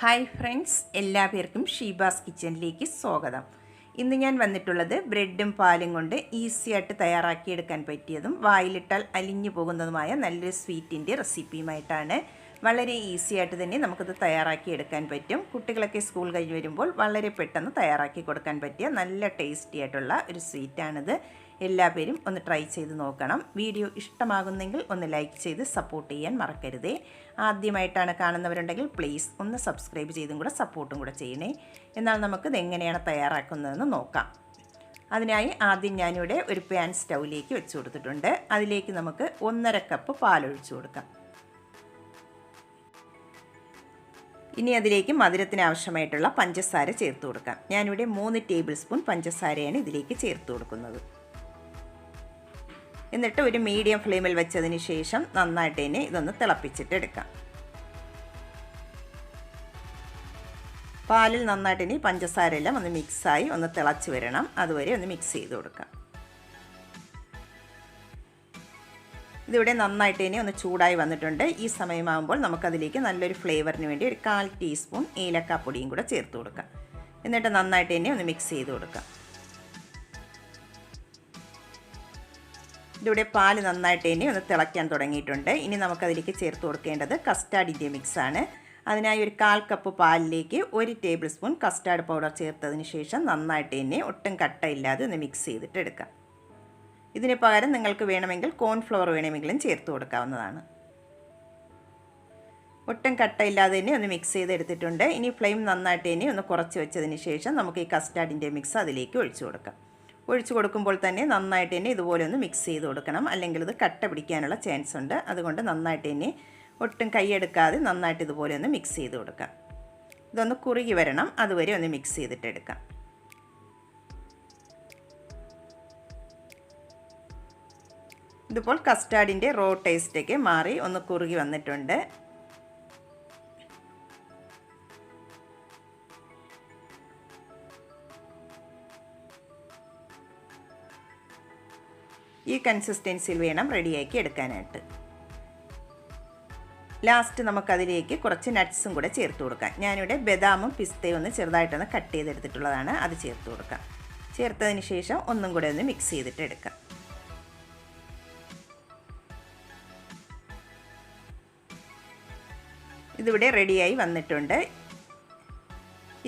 Hi friends എല്ലാവർക്കും ഷീബാസ് കിച്ചണിലേക്ക് സ്വാഗതം. ഇന്ന് ഞാൻ വന്നിട്ടുള്ളത് ബ്രെഡും പാലും കൊണ്ട് ഈസിയായിട്ട് തയ്യാറാക്കിയെടുക്കാൻ പറ്റിയതും വായിലിട്ടാൽ അലിഞ്ഞു പോകുന്നതുമായ നല്ലൊരു സ്വീറ്റിന്റെ റെസിപ്പിയുമായിട്ടാണ്. വളരെ ഈസി ആയിട്ട് തന്നെ നമുക്കിത് തയ്യാറാക്കിയെടുക്കാൻ പറ്റും. കുട്ടികളൊക്കെ സ്കൂൾ കഴിഞ്ഞ് വരുമ്പോൾ വളരെ പെട്ടെന്ന് തയ്യാറാക്കി കൊടുക്കാൻ പറ്റിയ നല്ല ടേസ്റ്റി ആയിട്ടുള്ള ഒരു സ്വീറ്റാണിത് എല്ലാ പേരും ഒന്ന് ട്രൈ ചെയ്ത് നോക്കണം. വീഡിയോ ഇഷ്ടമാകുന്നെങ്കിൽ ഒന്ന് ലൈക്ക് ചെയ്ത് സപ്പോർട്ട് ചെയ്യാൻ മറക്കരുതേ. ആദ്യമായിട്ടാണ് കാണുന്നവരുണ്ടെങ്കിൽ പ്ലീസ് ഒന്ന് സബ്സ്ക്രൈബ് ചെയ്തും കൂടെ സപ്പോർട്ടും കൂടെ ചെയ്യണേ. എന്നാൽ നമുക്കിത് എങ്ങനെയാണ് തയ്യാറാക്കുന്നതെന്ന് നോക്കാം. അതിനായി ആദ്യം ഞാനിവിടെ ഒരു പാൻ സ്റ്റൗവിലേക്ക് വെച്ച് കൊടുത്തിട്ടുണ്ട്. അതിലേക്ക് നമുക്ക് ഒന്നര കപ്പ് പാലൊഴിച്ചു കൊടുക്കാം. ഇനി അതിലേക്ക് മധുരത്തിന് ആവശ്യമായിട്ടുള്ള പഞ്ചസാര ചേർത്ത് കൊടുക്കാം. ഞാനിവിടെ മൂന്ന് ടേബിൾ സ്പൂൺ പഞ്ചസാരയാണ് ഇതിലേക്ക് ചേർത്ത് കൊടുക്കുന്നത്. എന്നിട്ട് ഒരു മീഡിയം ഫ്ലെയിമിൽ വെച്ചതിന് ശേഷം നന്നായിട്ട് തന്നെ ഇതൊന്ന് തിളപ്പിച്ചിട്ട് എടുക്കാം. പാലിൽ നന്നായിട്ട് ഇനി പഞ്ചസാര എല്ലാം ഒന്ന് മിക്സായി ഒന്ന് തിളച്ച് വരണം. അതുവരെ ഒന്ന് മിക്സ് ചെയ്ത് കൊടുക്കാം. ഇതിവിടെ നന്നായിട്ട് ഇനി ഒന്ന് ചൂടായി വന്നിട്ടുണ്ട്. ഈ സമയമാകുമ്പോൾ നമുക്കതിലേക്ക് നല്ലൊരു ഫ്ലേവറിന് വേണ്ടി ഒരു കാൽ ടീസ്പൂൺ ഏലക്കാപ്പൊടിയും കൂടെ ചേർത്ത് കൊടുക്കാം. എന്നിട്ട് നന്നായിട്ട് തന്നെ ഒന്ന് മിക്സ് ചെയ്ത് കൊടുക്കാം. ഇതിവിടെ പാൽ നന്നായിട്ട് ഇനി ഒന്ന് തിളയ്ക്കാൻ തുടങ്ങിയിട്ടുണ്ട്. ഇനി നമുക്കതിലേക്ക് ചേർത്ത് കൊടുക്കേണ്ടത് കസ്റ്റാർഡിന്റെ മിക്സാണ് അതിനായി ഒരു കാൽ കപ്പ് പാലിലേക്ക് ഒരു ടേബിൾ സ്പൂൺ കസ്റ്റാർഡ് പൗഡർ ചേർത്തതിന് ശേഷം നന്നായിട്ട് തന്നെ ഒട്ടും കട്ടയില്ലാതെ ഒന്ന് മിക്സ് ചെയ്തിട്ട് എടുക്കാം. ഇതിന് പകരം നിങ്ങൾക്ക് വേണമെങ്കിൽ കോൺഫ്ലവർ വേണമെങ്കിലും ചേർത്ത് കൊടുക്കാവുന്നതാണ്. ഒട്ടും കട്ടയില്ലാതെ തന്നെ ഒന്ന് മിക്സ് ചെയ്തെടുത്തിട്ടുണ്ട്. ഇനി ഫ്ലെയിം നന്നായിട്ട് തന്നെ ഒന്ന് കുറച്ച് വെച്ചതിന് ശേഷം നമുക്ക് ഈ കസ്റ്റാർഡിന്റെ മിക്സ് അതിലേക്ക് ഒഴിച്ചു കൊടുക്കാം. ഒഴിച്ചു കൊടുക്കുമ്പോൾ തന്നെ നന്നായിട്ട് തന്നെ ഇതുപോലെ ഒന്ന് മിക്സ് ചെയ്ത് കൊടുക്കണം. അല്ലെങ്കിൽ ഇത് കട്ട പിടിക്കാനുള്ള ചാൻസ് ഉണ്ട്. അതുകൊണ്ട് നന്നായിട്ട് തന്നെ ഒട്ടും കൈയെടുക്കാതെ നന്നായിട്ട് ഇതുപോലെ ഒന്ന് മിക്സ് ചെയ്ത് കൊടുക്കാം. ഇതൊന്ന് കുറുകി വരണം. അതുവരെ ഒന്ന് മിക്സ് ചെയ്തിട്ട് ഇതിപ്പോൾ കസ്റ്റാർഡിന്റെ റോ ടേസ്റ്റൊക്കെ മാറി ഒന്ന് കുറുകി വന്നിട്ടുണ്ട്. ഈ കൺസിസ്റ്റൻസിയിൽ വേണം റെഡിയാക്കി എടുക്കാനായിട്ട്. ലാസ്റ്റ് നമുക്കതിലേക്ക് കുറച്ച് നട്ട്സും കൂടെ ചേർത്ത് കൊടുക്കാം. ഞാനിവിടെ ബദാമും പിസ്തയും ഒന്ന് ചെറുതായിട്ടൊന്ന് കട്ട് ചെയ്തെടുത്തിട്ടുള്ളതാണ്. അത് ചേർത്ത് കൊടുക്കാം. ചേർത്തതിന് ശേഷം ഒന്നും കൂടെ ഒന്ന് മിക്സ് ചെയ്തിട്ട് എടുക്കാം. ഇതിവിടെ റെഡിയായി വന്നിട്ടുണ്ട്.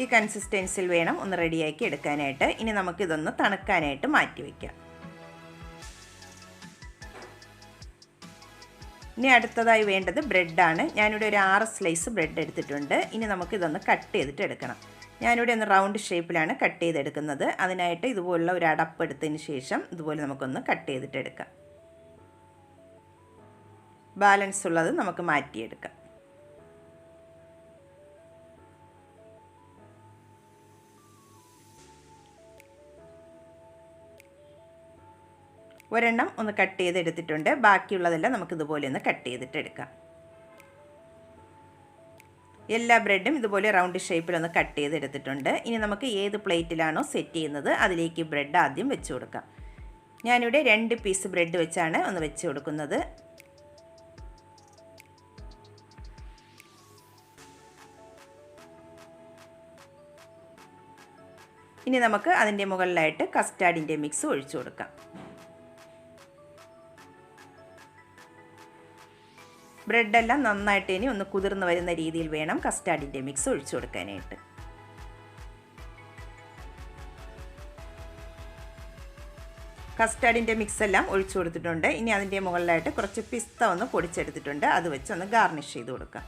ഈ കൺസിസ്റ്റൻസിൽ വേണം ഒന്ന് റെഡിയാക്കി എടുക്കാനായിട്ട്. ഇനി നമുക്കിതൊന്ന് തണുക്കാനായിട്ട് മാറ്റി വയ്ക്കാം ഇനി അടുത്തതായി വേണ്ടത് ബ്രെഡാണ്. ഞാനിവിടെ ഒരു ആറ് സ്ലൈസ് ബ്രെഡ് എടുത്തിട്ടുണ്ട്. ഇനി നമുക്കിതൊന്ന് കട്ട് ചെയ്തിട്ട് എടുക്കണം. ഞാനിവിടെ ഒന്ന് റൗണ്ട് ഷേപ്പിലാണ് കട്ട് ചെയ്തെടുക്കുന്നത്. അതിനായിട്ട് ഇതുപോലുള്ള ഒരു അടപ്പ് എടുത്തതിന് ശേഷം ഇതുപോലെ നമുക്കൊന്ന് കട്ട് ചെയ്തിട്ട് എടുക്കാം. ബാലൻസ് ഉള്ളത് നമുക്ക് മാറ്റിയെടുക്കാം. ഒരെണ്ണം ഒന്ന് കട്ട് ചെയ്തെടുത്തിട്ടുണ്ട്. ബാക്കിയുള്ളതെല്ലാം നമുക്ക് ഇതുപോലെ ഒന്ന് കട്ട് ചെയ്തിട്ട് എടുക്കാം എല്ലാ ബ്രെഡും ഇതുപോലെ റൗണ്ട് ഷേപ്പിൽ ഒന്ന് കട്ട് ചെയ്തെടുത്തിട്ടുണ്ട്. ഇനി നമുക്ക് ഏത് പ്ലേറ്റിലാണോ സെറ്റ് ചെയ്യുന്നത് അതിലേക്ക് ബ്രെഡ് ആദ്യം വെച്ച് കൊടുക്കാം. ഞാനിവിടെ രണ്ട് പീസ് ബ്രെഡ് വെച്ചാണ് ഒന്ന് വെച്ച് കൊടുക്കുന്നത്. ഇനി നമുക്ക് അതിന്റെ മുകളിലായിട്ട് കസ്റ്റാർഡിന്റെ മിക്സ് ഒഴിച്ചു കൊടുക്കാം. ബ്രെഡെല്ലാം നന്നായിട്ട് ഇനി ഒന്ന് കുതിർന്ന് വരുന്ന രീതിയിൽ വേണം കസ്റ്റാർഡിന്റെ മിക്സ് ഒഴിച്ചു കൊടുക്കാനായിട്ട്. കസ്റ്റാർഡിന്റെ മിക്സ് എല്ലാം ഒഴിച്ചു കൊടുത്തിട്ടുണ്ട്. ഇനി അതിന്റെ മുകളിലായിട്ട് കുറച്ച് പിസ്ത ഒന്ന് പൊടിച്ചെടുത്തിട്ടുണ്ട്. അത് വെച്ച് ഒന്ന് ഗാർണിഷ് ചെയ്ത് കൊടുക്കാം.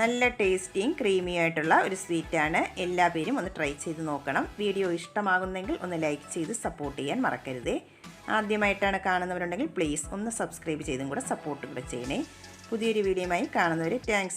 നല്ല ടേസ്റ്റിയും ക്രീമിയും ആയിട്ടുള്ള ഒരു സ്വീറ്റാണ്. എല്ലാ പേരും ഒന്ന് ട്രൈ ചെയ്ത് നോക്കണം. വീഡിയോ ഇഷ്ടമാകുന്നെങ്കിൽ ഒന്ന് ലൈക്ക് ചെയ്ത് സപ്പോർട്ട് ചെയ്യാൻ മറക്കരുതേ. ആദ്യമായിട്ടാണ് കാണുന്നവരുണ്ടെങ്കിൽ പ്ലീസ് ഒന്ന് സബ്സ്ക്രൈബ് ചെയ്തും കൂടെ സപ്പോർട്ട് കൂടെ ചെയ്യണേ. പുതിയൊരു വീഡിയോയുമായി കാണുന്നവർ താങ്ക്സ്